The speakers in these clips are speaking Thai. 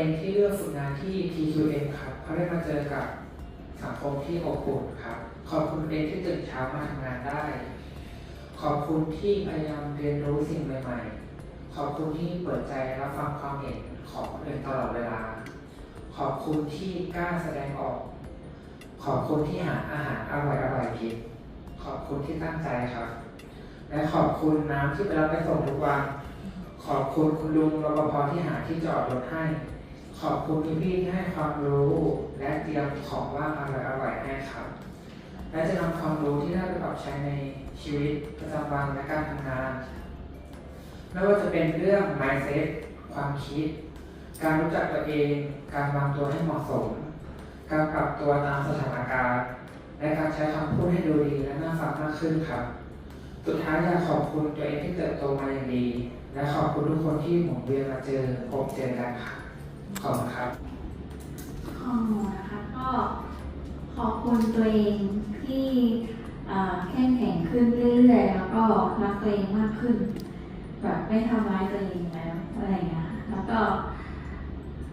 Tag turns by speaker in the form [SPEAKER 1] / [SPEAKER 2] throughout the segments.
[SPEAKER 1] องที่เลือกฝึกงานที่ TQM ครับเขาได้มาเจอกับสังคมที่อบอุ่นครับ ขอบคุณเองที่ตื่นเช้ามาทำงานได้ ขอบคุณที่พยายามเรียนรู้สิ่งใหม่ ๆ ขอบคุณที่เปิดใจรับฟังความเห็นของคนอื่นตลอดเวลา ขอบคุณที่กล้าแสดงออก ขอบคุณที่หาอาหารอร่อยอร่อยกินขอบคุณที่ตั้งใจครับ และขอบคุณน้ำที่ไปรับไปส่งทุกวัน ขอบคุณคุณลุงรปภที่หาที่จอดรถให้ ขอบคุณพี่พี่ๆที่ให้ความรู้ และเตรียมของว่างอร่อยอร่อยๆให้ครับ และจะนำความรู้ที่ได้ไปปรับใช้ในชีวิตประจำวันและการทำงาน ไม่ว่าจะเป็นเรื่อง mindset ความคิด การรู้จักตัวเอง การวางตัวให้เหมาะสม การปรับตัวตามสถานการณ์ และการใช้คำพูดให้ดูดีและน่าฟังมากขึ้นครับ สุดท้ายอยากขอบคุณตัวเองที่เติบโตมาอย่างดี และขอบคุณทุกคนที่หมุนเวียนมาเจอพบเจอกันครับ ขอบครับ
[SPEAKER 2] ของหนูนะคะก็ขอบคุณตัวเองที่เข้มแข็งขึ้นเรื่อยๆแล้วก็รักตัวเองมากขึ้น แบบไม่ทำร้ายตัวเองแล้วอะไรอย่างเงี้ยแล้วก็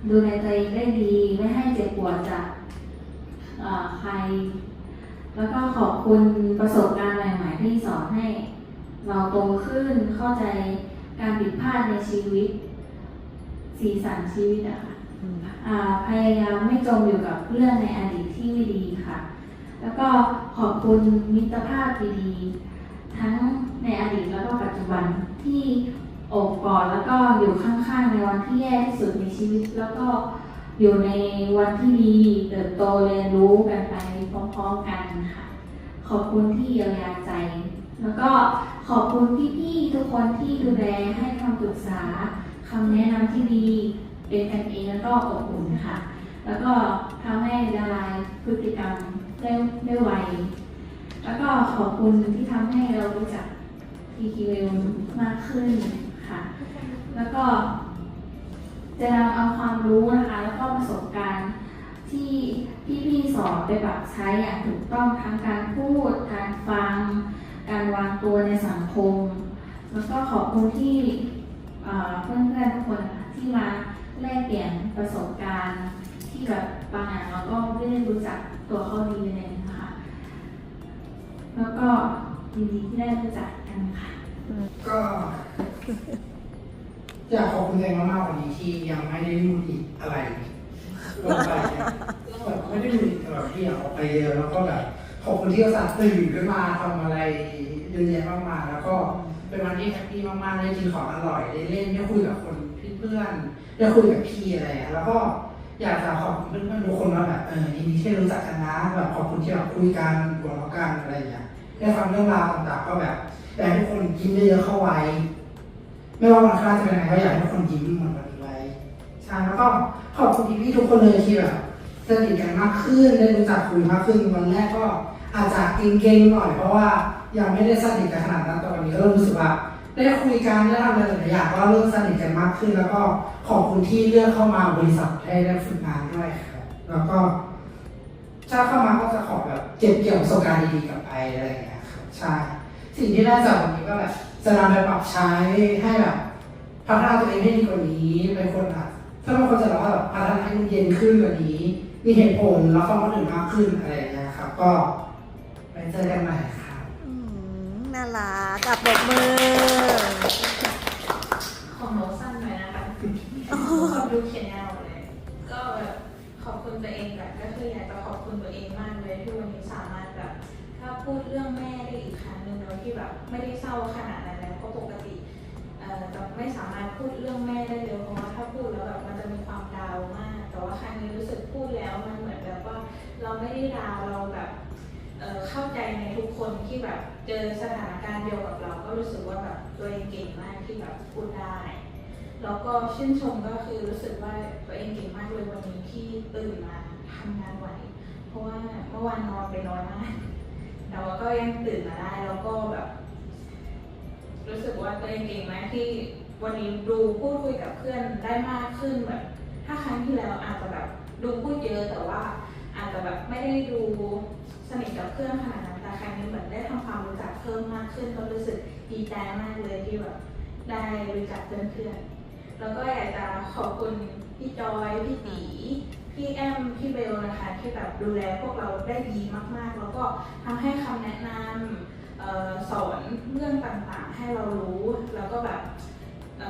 [SPEAKER 2] ดูแลตัวเองได้ดีไม่ให้เจ็บปวดจากใคร แล้วก็ขอบคุณประสบการณ์ใหม่ๆที่สอนให้ เราโตขึ้นเข้าใจการผิดพลาดในชีวิต สีสันชีวิตอะค่ะอ่าพยายามไม่จมอยู่กับเรื่องในอดีตที่ไม่ดีค่ะ แล้วก็ขอบคุณมิตรภาพดีๆ ทั้งในอดีตแล้วก็ปัจจุบันที่โอบกอดแล้วก็อยู่ข้างๆ ในวันที่แย่ที่สุดในชีวิต แล้วก็อยู่ในวันที่ดีเติบโตเรียนรู้กันไปพร้อมๆกันค่ะ ขอบคุณที่เยียวยาใจ แล้วก็ขอบคุณพี่ๆทุกคนที่ดูแลให้คำปรึกษา คำแนะนำที่ดีเป็นกันเองแล้วก็อบอุ่นค่ะ แล้วก็ทำให้ละลายพฤติกรรมได้ได้ไว แล้วก็ขอบคุณที่ทำให้เรารู้จัก PQL มากขึ้นค่ะ แล้วก็จะนำเอาความรู้นะคะ แล้วก็ประสบการณ์ที่พี่ๆสอนไปปรับใช้อย่างถูกต้องทั้งการพูด การฟัง การวางตัวในสังคม แล้วก็ขอบคุณที่ เอ่อเพื่อนๆทุกคนที่มาแลกเปลี่ยนประสบการณ์ที่แบบบางอย่างเราก็ไม่ได้รู้จักตัวเขาดีเลยนะคะแล้วก็ยินดีที่ได้รู้จักกันค่ะ
[SPEAKER 3] ก็อยากขอบคุณเองมากๆวันนี้ที่ยังไม่ได้ดูอีกอะไรลงไปเนี่ยแบบไม่ได้ดูอีกแบบที่อยากออกไปเยอะแล้วก็แบบขอบคุณที่อุตส่าห์ตื่นขึ้นมาทำอะไรเยอะแยะมากมายแล้วก็ เป็นวันที่แฮปปี้มากๆได้กินของอร่อยได้เล่นได้คุยกับคนเพื่อนๆได้คุยกับพี่อะไรอะแล้วก็อยากจะขอบคุณเพื่อนๆทุกคนว่าแบบเออยินดีที่รู้จักกันนะแบบขอบคุณที่แบบคุยกันหัวเราะกันอะไรอย่างเงี้ยได้ฟังเรื่องราวต่างๆก็แบบอยากให้ทุกคนยิ้มเยอะๆเข้าไว้ ไม่ว่าวันข้างหน้าจะเป็นยังไงก็อยากให้ทุกคนยิ้มเหมือนวันนี้ไว้ใช่แล้วก็ขอบคุณพี่ๆทุกคนเลยที่แบบสนิทกันมากขึ้นได้รู้จักคุยมากขึ้นวันแรกก็อาจจะเก่งๆหน่อยเพราะว่า ยังไม่ได้สนิทกันขนาดนั้นแต่วันนี้ก็เริ่มรู้สึกว่าได้คุยกันได้ทำอะไรหลายอย่างก็เริ่มสนิทกันมากขึ้น แล้วก็ขอบคุณที่เลือกเข้ามาบริษัทให้ได้ฝึกงานด้วยครับแล้วก็ถ้าเข้ามาก็จะขอแบบเก็บเกี่ยวประสบการณ์ดีๆกลับไปอะไรอย่างเงี้ยครับใช่สิ่งที่ได้จากวันนี้ก็แบบจะนำไปปรับใช้ให้แบบพัฒนาตัวเองให้ดีกว่านี้เป็นคนอะถ้าเป็นคนจะแบบว่าแบบพัฒนาให้มันเย็นขึ้นกว่านี้ มีเหตุผลแล้วฟังคนอื่นมากขึ้นอะไรอย่างเงี้ยครับก็ไปเจอกันใหม่ค รับ
[SPEAKER 4] อืมน่ารักกับปรบมือ
[SPEAKER 5] ของหนูสั้นหน่อยนะคะขอบดูเขียนยาวเลยก็แบบขอบคุณตัวเองแบบก็คืออยากจะขอบคุณตัวเองมากเลยที่วันนี้สามารถแบบถ้าพูดเรื่องแม่ได้อีกครั้งหนึ่งโดยที่แบบไม่ได้เศร้าขนาดนั้นแล้วก็ปกติเอ่อจะไม่สามารถพูดเรื่องแม่ได้เลยเพราะว่าถ้าพูดแล้วแบบมันจะมีความดาวมาก แต่ว่าครั้งนี้รู้สึกพูดแล้วมันเหมือนแบบว่าเราไม่ได้ดาวเราแบบ เข้าใจในทุกคนที่แบบเจอสถานการณ์เดียวกับเราก็รู้สึกว่าแบบตัวเองเก่งมากที่แบบพูดได้แล้วก็ชื่นชมก็คือรู้สึกว่าตัวเองเก่งมากเลยวันนี้ที่ตื่นมาทำงานไหวเพราะว่าเมื่อวานนอนไปน้อยมากแต่ว่าก็ยังตื่นมาได้แล้วก็แบบ รู้สึกว่าตัวเองเก่งมากที่วันนี้ดูพูดคุยกับเพื่อนได้มากขึ้นแบบ ถ้าครั้งที่แล้วอาจจะแบบดูพูดเยอะแต่ว่าอาจจะแบบไม่ได้ดู สนิทกับเพื่อนขนาดนั้นแต่ครั้งนี้เหมือนได้ทำความรู้จักเพิ่มมากขึ้นก็รู้สึกดีใจมากเลยที่แบบได้รู้จักเพื่อนๆแล้วก็อยากจะขอบคุณพี่จอยพี่ตีพี่แอมพี่เบลนะคะที่แบบดูแลพวกเราได้ดีมากๆ แล้วก็ทำให้คำแนะนำออสอนเรื่องต่างๆ ให้เรารู้ แล้วก็แบบเ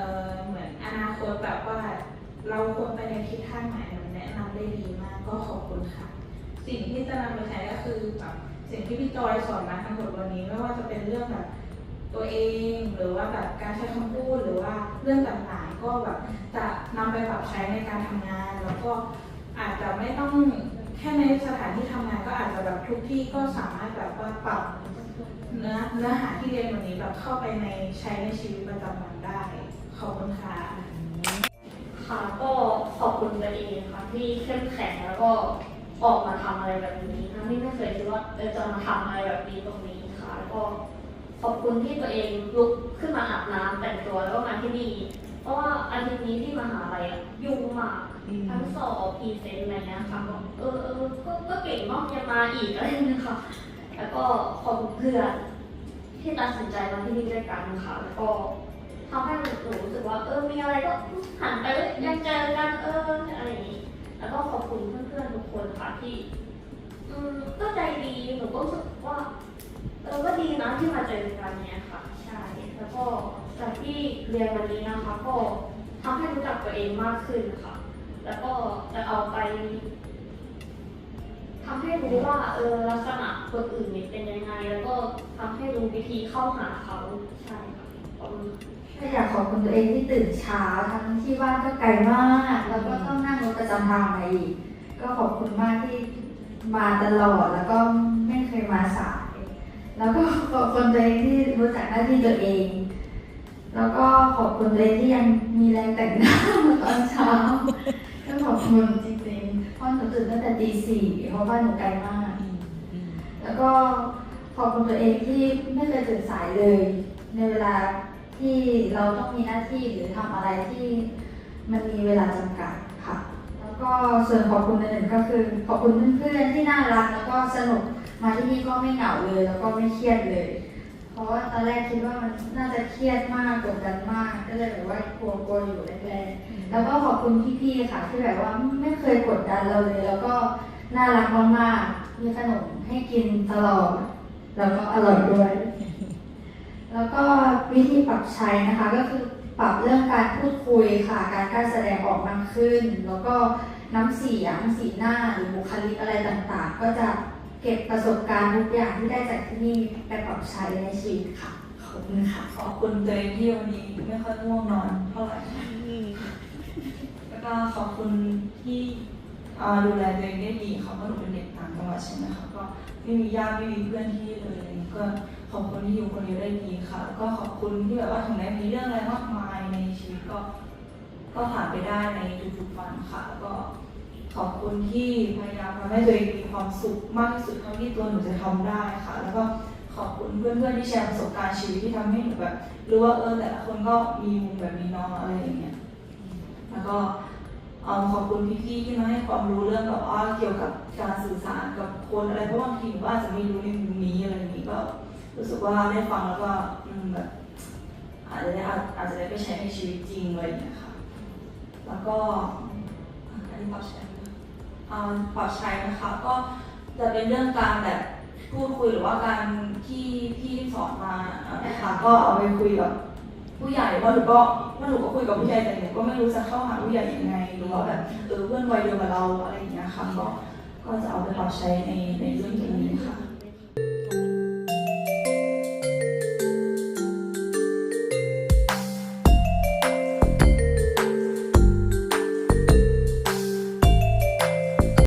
[SPEAKER 5] เหมือนอนาคตแบบว่าเราควรไปในทิศทางไหนมันแนะนำได้ดีมากก็ขอบคุณค่ะ สิ่งที่จะนำไปใช้ก็คือแบบสิ่งที่พี่จอยสอนมาทั้งหมดวันนี้ไม่ว่าจะเป็นเรื่องแบบตัวเองหรือว่าแบบการใช้คำพูดหรือว่าเรื่องต่างๆ ก็แบบจะนำไปปรับใช้ในการทำงาน แล้วก็อาจจะไม่ต้องแค่ในสถานที่ทำงานก็อาจจะแบบทุกที่ก็สามารถแบบว่าปรับเนื้อเนื้อหาที่เรียนวันนี้แบบเข้าไปในใช้ในชีวิตประจำวันได้ ขอบคุณค่ะ
[SPEAKER 6] ค่ะก็ขอบคุณตัวเองค่ะที่เข้มแข็งแล้วก็ ออกมาทำอะไรแบบนี้ทั้งที่ไม่เคยคิดว่าเออจะมาทำอะไรแบบนี้ตรงนี้ค่ะแล้วก็ขอบคุณที่ตัวเองลุกขึ้นมาอาบน้ำแต่งตัวแล้วก็มาที่นี่เพราะว่าอาทิตย์นี้ที่มหาลัยอะยุ่งมากทั้งสอบพรีเซนต์อะไรเงี้ยค่ะบอกเออเออก็ก็เก่งมากยังมาอีกอะไรเงี้ยค่ะแล้วก็ขอบคุณเพื่อนที่ตัดสินใจมาที่นี่ด้วยกันค่ะแล้วก็ทำให้หนูรู้สึกว่าเออมีอะไรก็หันไปเอ้ยยังเจอกันเอออะไรอย่างนี้ แล้วก็ขอบคุณเพื่อนๆทุกคนค่ะที่ อืมก็ใจดีหนูก็รู้สึกว่าเออก็ดีนะที่มาเจอกันเนี้ยค่ะ ใช่ แล้วก็จากที่เรียนวันนี้นะคะ ก็ทำให้รู้จักตัวเองมากขึ้นค่ะ แล้วก็จะเอาไปทำให้รู้ว่าเออลักษณะคนอื่นเนี่ยเป็นยังไง แล้วก็ทำให้รู้วิธีเข้าหาเขาใช่ค่ะขอบคุณ
[SPEAKER 7] ก็อยาก ขอบคุณตัวเองที่ตื่นเช้าทั้งที่บ้านก็ไกลมาก แล้วก็ต้องนั่งรถประจำทางมาอีก ก็ขอบคุณมากที่มาตลอดแล้วก็ไม่เคยมาสาย แล้วก็ขอบคุณตัวเองที่รู้จักหน้าที่ตัวเอง แล้วก็ขอบคุณตัวเองที่ยังมีแรงแต่งหน้าตอนเช้า ก็ขอบคุณจริงๆเพราะหนูตื่นตั้งแต่ตีสี่เพราะบ้านหนูไกลมาก แล้วก็ขอบคุณตัวเองที่ไม่เคยตื่นสายเลย ในเวลา ที่เราต้องมีหน้าที่หรือทำอะไรที่มันมีเวลาจำกัดค่ะ แล้วก็ส่วนขอบคุณอื่นๆก็คือ ขอบคุณเพื่อนๆที่น่ารักแล้วก็สนุกมาที่นี่ก็ไม่เหงาเลย แล้วก็ไม่เครียดเลย เพราะว่าตอนแรกคิดว่ามันน่าจะเครียดมากกดดันมากก็เลยแบบว่ากลัวๆอยู่แรกๆแล้วก็ขอบคุณพี่ๆค่ะ ที่แบบว่าไม่เคยกดดันเราเลย แล้วก็น่ารักมากๆมีขนมให้กินตลอดแล้วก็อร่อยด้วย แล้วก็วิธีปรับใช้นะคะ ก็คือปรับเรื่องการพูดคุยค่ะ การการแสดงออกมากขึ้น แล้วก็น้ำเสียงสีหน้าหรือบุคลิกอะไรต่างๆ ก็จะเก็บประสบการณ์ทุกอย่างที่ได้จากที่นี่ไปปรับใช้ในชีวิตค่ะ ขอบคุณค่ะ
[SPEAKER 8] ขอบคุณตัวเองที่วันนี้ไม่ค่อยง่วงนอนเท่าไหร่ แล้วก็ขอบคุณที่ดูแลตัวเองได้ดีเพราะหนูเป็นเด็กต่างจังหวัดใช่ไหมคะก็ไม่มีญาติไม่มีเพื่อนที่เลยก็ ขอบคุณที่อยู่คนเดียวได้ดีค่ะแล้วก็ขอบคุณที่แบบว่าถึงแม้มีเรื่องอะไรมากมายในชีวิตก็ ก็ผ่านไปได้ในทุกๆวันค่ะแล้วก็ขอบคุณที่พยายามทำให้ตัวเองมีความสุขมากที่สุดเท่าที่ตัวหนูจะทำได้ค่ะ แล้วก็ขอบคุณเพื่อนๆที่แชร์ประสบการณ์ชีวิตที่ทำให้หนูแบบรู้ว่าเออแต่ละคนก็มีมุมแบบนี้น้องอะไรอย่างเงี้ย แล้วก็ขอบคุณพี่ๆที่มาให้ความรู้เรื่องแบบว่าเกี่ยวกับการสื่อสารกับคนอะไรเพราะบางทีหนูอาจจะไม่รู้ในมุมนี้อะไรอย่างนี้ก็ รู้สึกว่าได้ฟังแล้วก็แบบอาจจะได้อาจอาจจะได้ไปใช้ในชีวิตจริงอะไรอย่างเงี้ยค่ะ แล้วก็อันนี้ปรับใช้ไหมอ่าปรับใช้นะคะก็จะเป็นเรื่องการแบบพูดคุยหรือว่าการที่พี่สอนมานะคะก็เอาไปคุยกับผู้ใหญ่เพราะหนูก็ว่าหนูก็คุยกับผู้ใหญ่แต่หนูก็ไม่รู้จะเข้าหาผู้ใหญ่ยังไงหรือว่าแบบเออเพื่อนวัยเดียวกับเราอะไรอย่างเงี้ยค่ะก็ก็จะเอาไปปรับใช้ในในเรื่องตรงนี้ค่ะ